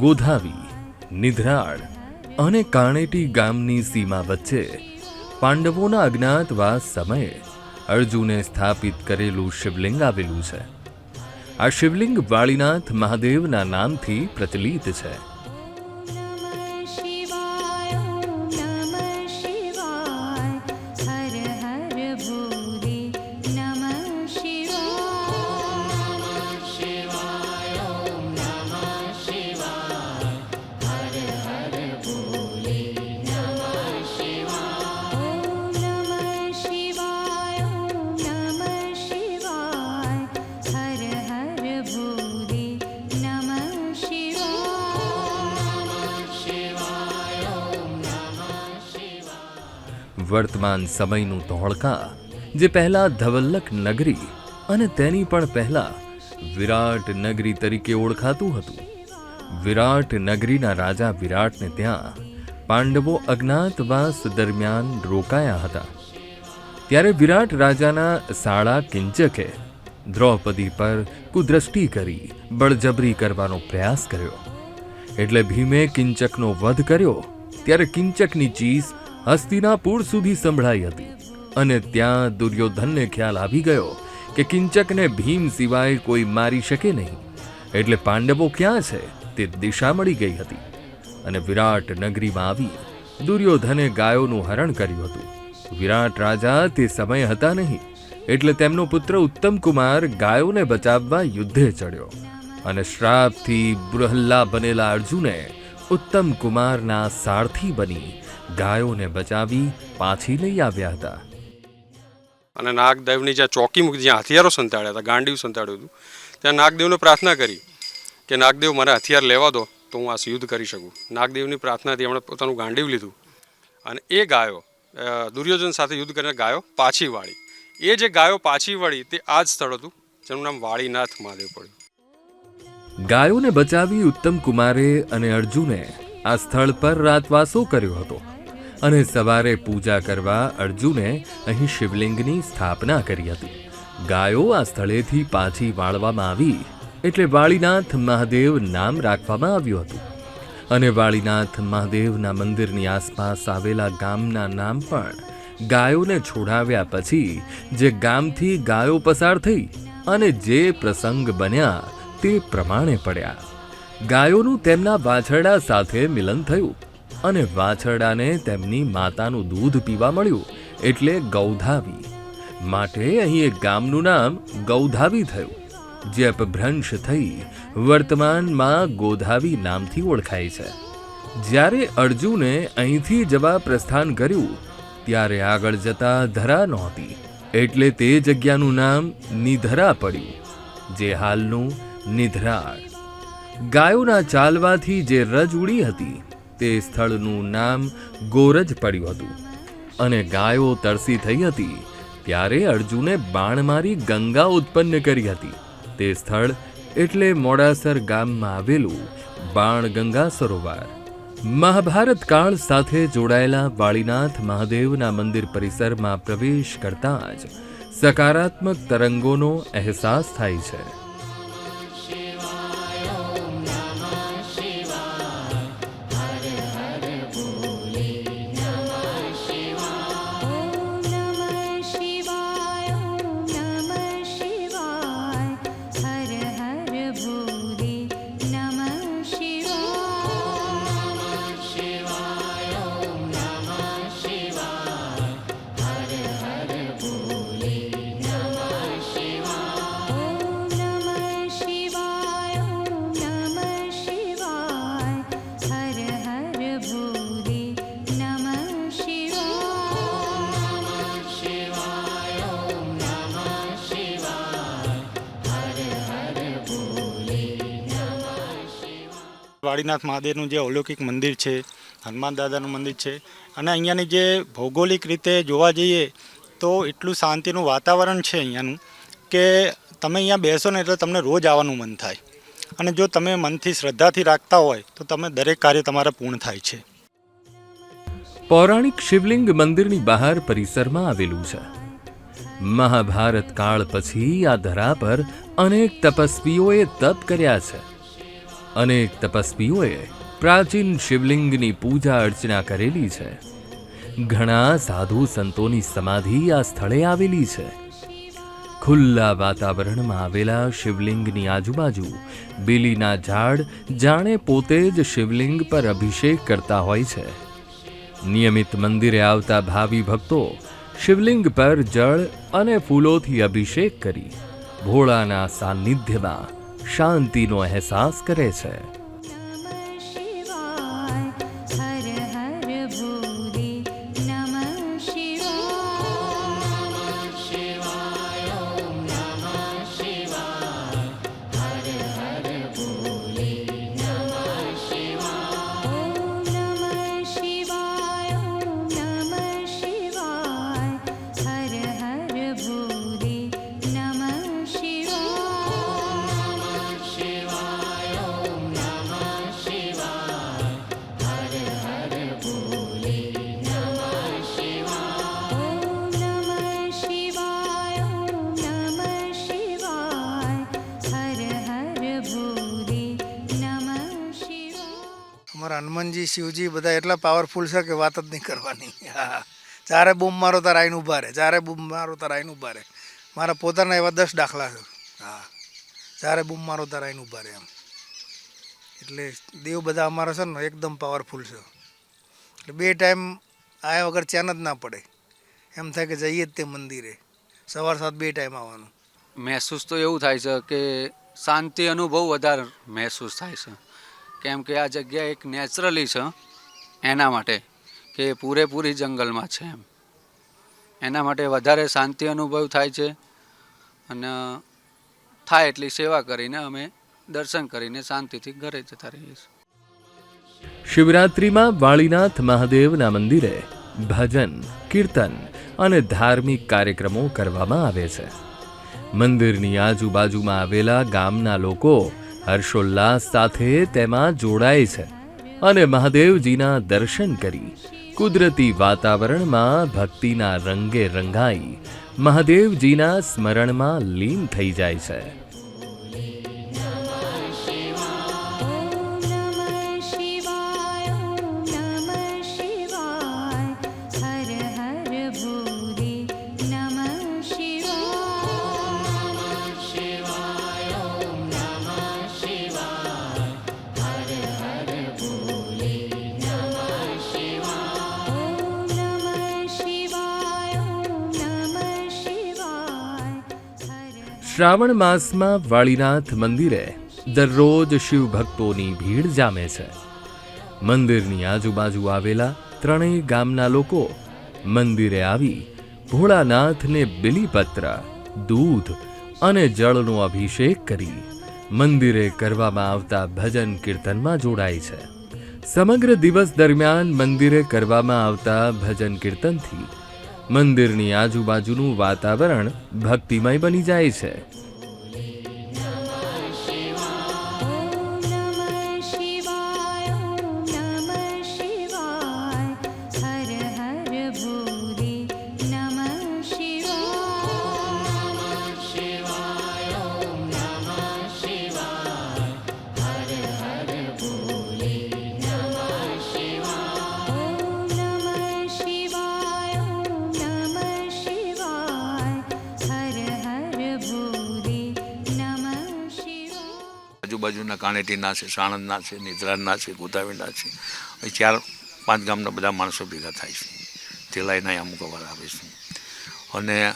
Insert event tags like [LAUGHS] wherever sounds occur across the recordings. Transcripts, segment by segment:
ગોધાવી, નિધરાળ અને કાણેટી ગામની સીમા વચ્ચે પાંડવોના અજ્ઞાતવાસ સમયે અર્જુને સ્થાપિત કરેલું શિવલિંગ આવેલું છે. આ શિવલિંગ વાળીનાથ મહાદેવના નામથી પ્રચલિત છે. વર્તમાન સમયનું ધોળકા, જે પહેલા ધવલ્લક નગરી અને તેની પણ પહેલાં વિરાટ નગરી તરીકે ઓળખાતું હતું. વિરાટ નગરીના રાજા વિરાટને ત્યાં પાંડવો અજ્ઞાતવાસ દરમિયાન રોકાયા હતા. ત્યારે વિરાટ રાજાના સાળા કિંચકે દ્રૌપદી પર કુદ્રષ્ટિ કરી બળજબરી કરવાનો પ્રયાસ કર્યો. એટલે ભીમે કિંચકનો વધ કર્યો, ત્યારે કિંચકની ચીસ હસ્તિનાપુર સુધી સંભળાઈ હતી અને ત્યાં દુર્યોધનને ખ્યાલ આવી ગયો કે કિંચકને ભીમ સિવાય કોઈ મારી શકે નહીં. એટલે પાંડવો ક્યાં છે તે દિશા મળી ગઈ હતી અને વિરાટ નગરીમાં આવી દુર્યોધને ગાયોનું હરણ કર્યું હતું. વિરાટ રાજા તે સમય હતા નહીં, એટલે તેમનો પુત્ર ઉત્તમ કુમાર ગાયોને બચાવવા યુદ્ધે ચડ્યો અને શ્રાપથી બૃહલ્લા બનેલા અર્જુને ઉત્તમ કુમારના સારથી બની ગાયોને બચાવી પાછી લઈ આવ્યા હતા. અને નાગદેવની જ્યાં ચોકી મૂકી જ્યાં હથિયારો સંતાડ્યા હતા ગાંડીવ સંતાડ્યું હતું ત્યાં નાગદેવને પ્રાર્થના કરી કે નાગદેવ મારે હથિયાર લેવા દો તો હું આ યુદ્ધ કરી શકું. નાગદેવની પ્રાર્થનાથી એમણે પોતાનું ગાંડીવ લીધું અને એ ગાયો દુર્યોધન સાથે યુદ્ધ કરીને ગાયો પાછી વાળી. એ જે ગાયો પાછી વળી તે આ જ સ્થળ હતું જેનું નામ વાળીનાથ મહાદેવ પડ્યું. ગાયોને બચાવી ઉત્તમ કુમારે અને અર્જુને આ સ્થળ પર રાતવાસો કર્યો હતો. અને સવારે પૂજા કરવા અર્જુને અહીં શિવલિંગની સ્થાપના કરી હતી. ગાયો આ સ્થળેથી પાછી વાળવામાં આવી એટલે વાળીનાથ મહાદેવ નામ રાખવામાં આવ્યું હતું. અને વાળીનાથ મહાદેવના મંદિરની આસપાસ આવેલા ગામના નામ પણ ગાયોને છોડાવ્યા પછી જે ગામથી ગાયો પસાર થઈ અને જે પ્રસંગ બન્યા તે પ્રમાણે પડ્યા. ગાયોનું તેમના વાછરડા સાથે મિલન થયું. અને વાછરડાને તેમની માતાનું દૂધ પીવા મળ્યું એટલે ગૌધાવી. માટે અહીં એક ગામનું નામ ગૌધાવી થયું જે અપભ્રંશ થઈ વર્તમાનમાં ગોધાવી નામથી ઓળખાય છે. જ્યારે અર્જુને અહીંથી જવા પ્રસ્થાન કર્યું, ત્યારે આગળ જતા ધરા નહોતી, એટલે તે જગ્યાનું નામ નિધરા પડ્યું, જે હાલનું નિધરાળ. ગાયોના ચાલવાથી જે રજ ઉડી હતી તે સ્થળનું નામ ગોરજ પડ્યું હતું. અને ગાયો તરસી થઈ હતી, ત્યારે અર્જુને બાણ મારી ગંગા ઉત્પન્ન કરી હતી. તે સ્થળ એટલે મોડાસર ગામમાં આવેલું બાણ ગંગા સરોવર. મહાભારત કાળ સાથે જોડાયેલા વાળીનાથ મહાદેવના મંદિર પરિસરમાં પ્રવેશ કરતાં જ સકારાત્મક તરંગોનો અહેસાસ થાય છે. વાડીનાથ મહાદેવનું જે અલૌકિક મંદિર છે, હનુમાન દાદાનું મંદિર છે અને અહીંયાની જે ભૌગોલિક રીતે જોવા જઈએ તો એટલું શાંતિનું વાતાવરણ છે અહીંયાનું કે તમે અહીંયા બેસો ને એટલે તમને રોજ આવવાનું મન થાય. અને જો તમે મનથી શ્રદ્ધાથી રાખતા હોય તો તમે દરેક કાર્ય તમારા પૂર્ણ થાય છે. પૌરાણિક શિવલિંગ મંદિરની બહાર પરિસરમાં આવેલું છે. મહાભારત કાળ પછી આ ધરા પર અનેક તપસ્વીઓએ તપ કર્યા છે. અનેક તપસ્વીઓએ પ્રાચીન શિવલિંગની પૂજા અર્ચના કરેલી છે. ઘણા સાધુ સંતોની સમાધિ આ સ્થળે આવેલી છે. ખુલ્લા વાતાવરણમાં આવેલા શિવલિંગની આજુબાજુ બેલીના ઝાડ જાણે પોતે જ શિવલિંગ પર અભિષેક કરતા હોય છે. નિયમિત મંદિરે આવતા ભાવિ ભક્તો શિવલિંગ પર જળ અને ફૂલોથી અભિષેક કરી ભોળાના સાનિધ્યમાં શાંતિનો અહેસાસ કરે છે. હનુમાનજી શિવજી બધા એટલા પાવરફુલ છે કે વાત જ નહીં કરવાની. [LAUGHS] હા ચારે બૂમ મારો તાર આઈને ઊભા રહે. ચારે બૂમ મારો તાર આઈને ઊભા રહે. મારા પોતાના એવા દસ દાખલા છે. હા. ચારે બૂમ મારો તાર આઈને ઊભા રહે એમ. એટલે દેવ બધા અમારા છે ને એકદમ પાવરફુલ છે. એટલે બે ટાઈમ આવ્યા વગર ચેન જ ના પડે. એમ થાય કે જઈએ જ તે મંદિરે. સવાર સાત બે ટાઈમ આવવાનું. મહેસૂસ તો એવું થાય છે કે શાંતિ અનુભવ વધારે મહેસૂસ થાય છે. કેમ કે આ જગ્યા એક નેચરલી છે, એના માટે કે પૂરેપૂરી જંગલમાં છે એમ. એના માટે વધારે શાંતિ અનુભવ થાય છે અને થાય એટલી સેવા કરીને અમે દર્શન કરીને શાંતિથી ઘરે જતા રહીએ છીએ. શિવરાત્રિમાં વાળીનાથ મહાદેવના મંદિરે ભજન, કીર્તન અને ધાર્મિક કાર્યક્રમો કરવામાં આવે છે. મંદિરની આજુબાજુમાં આવેલા ગામના લોકો હર્ષોલ્લાસ સાથે તેમાં જોડાય છે અને મહાદેવજીના દર્શન કરી કુદરતી વાતાવરણમાં ભક્તિના રંગે રંગાઈ મહાદેવજીના સ્મરણમાં લીન થઈ જાય છે. શ્રાવણ માસમાં વાળીનાથ મંદિરે દરરોજ શિવ ભક્તોની ભીડ જામે છે. મંદિરની આજુબાજુ આવેલા ત્રણેય ગામના લોકો મંદિરે આવી ભોળાનાથને બિલીપત્ર, દૂધ અને જળનો અભિષેક કરી મંદિરે કરવામાં આવતા ભજન કીર્તનમાં જોડાય છે. સમગ્ર દિવસ દરમિયાન મંદિરે કરવામાં આવતા ભજન કીર્તનથી મંદિરની આજુબાજુનું વાતાવરણ ભક્તિમય બની જાય છે. આજુબાજુના કાણેટીના છે સાણંદના છે નિદ્રાના છે ગોદાવીના છે એ ચાર, પાંચ ગામના બધા માણસો ભેગા થાય છે. તેલાઈના અમુક અવાર આવે છે. અને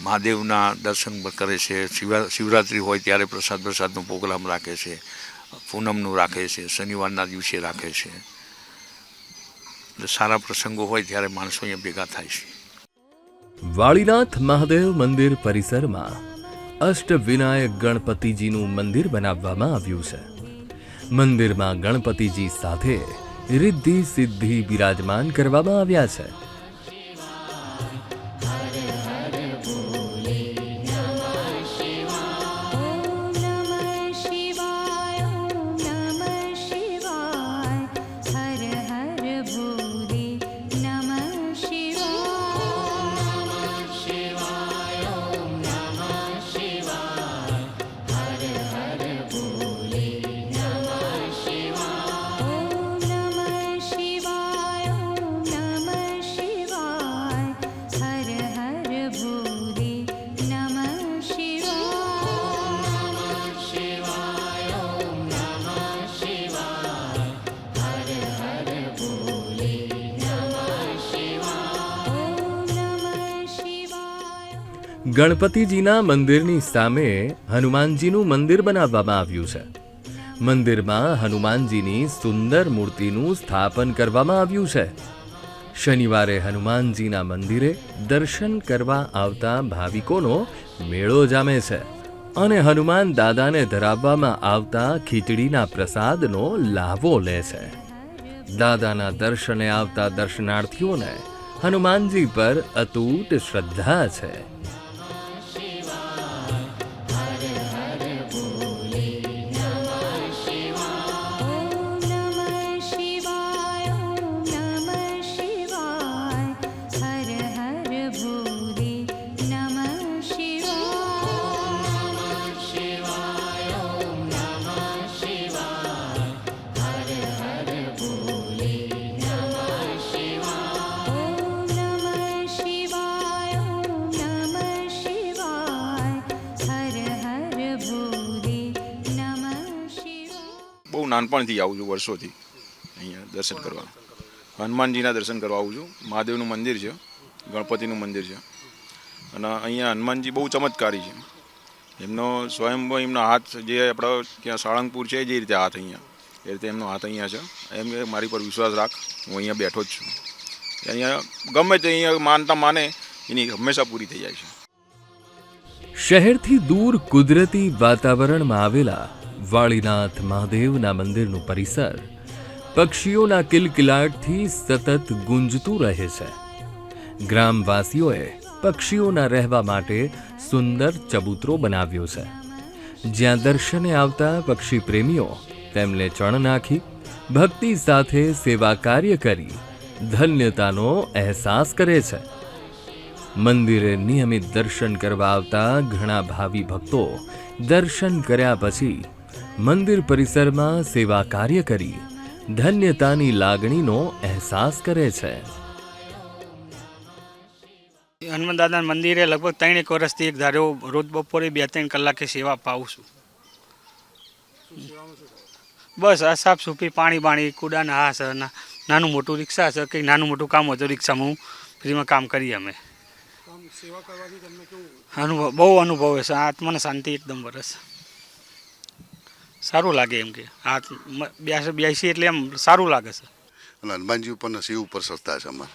મહાદેવના દર્શન કરે છે. શિવા, શિવરાત્રિ હોય ત્યારે પ્રસાદ, પ્રસાદનો પ્રોગ્રામ રાખે છે. પૂનમનું રાખે છે. શનિવારના દિવસે રાખે છે. સારા પ્રસંગો હોય ત્યારે માણસો અહીંયા ભેગા થાય છે. વાળીનાથ મહાદેવ મંદિર પરિસરમાં અષ્ટવિનાયક ગણપતિજીનું મંદિર બનાવવામાં આવ્યું છે. મંદિરમાં ગણપતિજી સાથે રિદ્ધિ સિદ્ધિ બિરાજમાન કરવામાં આવ્યા છે. ગણપતિજીના મંદિરની સામે હનુમાનજીનું મંદિર બનાવવામાં આવ્યું છે. મંદિરમાં હનુમાનજીની સુંદર મૂર્તિનું સ્થાપન કરવામાં આવ્યું છે. શનિવારે હનુમાનજીના મંદિરે દર્શન કરવા આવતા ભાવિકોનો મેળો જામે છે અને હનુમાન દાદાને ધરાવવામાં આવતા ખીચડીના પ્રસાદનો લાવો લે છે. દાદાના દર્શને આવતા દર્શનાર્થીઓને હનુમાનજી પર અતૂટ શ્રદ્ધા છે. નાનપણથી આવું છું વર્ષોથી. અહીંયા દર્શન કરવા. હનુમાનજીના દર્શન કરવા આવું છું. મહાદેવનું મંદિર છે. ગણપતિનું મંદિર છે. અને અહીંયા હનુમાનજી બહુ ચમત્કારી છે. એમનો સ્વયં એમનો હાથ જે આપણો ત્યાં સાળંગપુર છે જે રીતે હાથ અહીંયા. એ રીતે એમનો હાથ અહીંયા છે. એમ મારી પર વિશ્વાસ રાખ. હું અહીંયા બેઠો જ છું. અહીંયા ગમે તે અહીંયા માનતા માને, એની હંમેશા પૂરી થઈ જાય છે. શહેરથી દૂર કુદરતી વાતાવરણમાં આવેલા વાળીનાથ મહાદેવના મંદિરનું પરિસર પક્ષીઓના કિલકિલાટથી સતત ગુંજતું રહે છે. ગ્રામવાસીઓએ પક્ષીઓના રહેવા માટે સુંદર ચબૂતરો બનાવ્યો છે. જ્યાં દર્શને આવતા પક્ષી પ્રેમીઓ તેમને ચણ નાખી, ભક્તિ સાથે સેવા કાર્ય કરી ધન્યતાનો અહેસાસ કરે છે. મંદિરે નિયમિત દર્શન કરવા આવતા ઘણા ભાવિ ભક્તો દર્શન કર્યા પછી મંદિર પરિસરમાં સેવા કાર્ય કરી ધન્યતાની લાગણીનો અહેસાસ કરે છે. હનુમાન દાદાના મંદિરે લગભગ ત્રણ એક વર્ષથી એક ધારો રોજ બપોરે બે ત્રણ કલાકે સેવા પાઉં છું. બસ આ સાફ સૂફી પાણી બાણી કુડાના હા છે નાનું મોટું રિક્ષા છે કંઈ નાનું મોટું કામ હોય તો રિક્ષામાં હું ફ્રીમાં કામ કરીએ અમે. અનુભવ બહુ અનુભવ છે આત્માને શાંતિ એકદમ વરસ. સારું લાગે એમ કે. હાથ બેસે બ્યાસી એટલે એમ સારું લાગે છે. અને હનુમાનજી ઉપર ને શિવ ઉપર સસ્તા છે અમારે.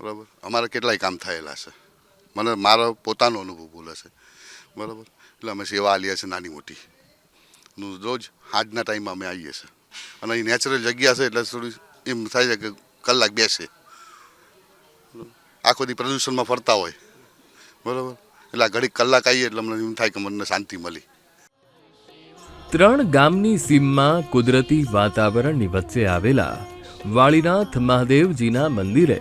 બરાબર? અમારે કેટલાય કામ થયેલા છે. મને, મારો પોતાનો અનુભવ બોલે છે. બરાબર? એટલે અમે સેવા આલીએ છીએ નાની મોટી. રોજ, આજના ટાઈમમાં અમે આવીએ છીએ. અને અહીં નેચરલ જગ્યા છે એટલે થોડી એમ થાય છે કે કલાક બેસે. આખો દી પ્રદૂષણમાં ફરતા હોય. બરાબર? એટલે આ ઘડીક કલાક આવીએ એટલે અમને એમ થાય કે મને શાંતિ મળી. ત્રણ ગામની સીમમાં કુદરતી વાતાવરણની વચ્ચે આવેલા વાળીનાથ મહાદેવજીના મંદિરે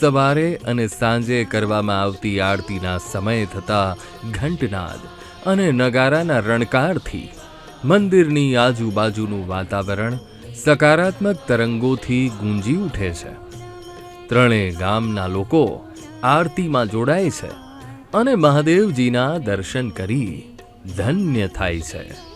સવારે અને સાંજે કરવામાં આવતી આરતીના સમયે થતા ઘંટનાદ અને નગારાના રણકારથી મંદિરની આજુબાજુનું વાતાવરણ સકારાત્મક તરંગોથી ગુંજી ઉઠે છે. ત્રણેય ગામના લોકો આરતીમાં જોડાય છે અને મહાદેવજીના દર્શન કરી ધન્ય થાય છે.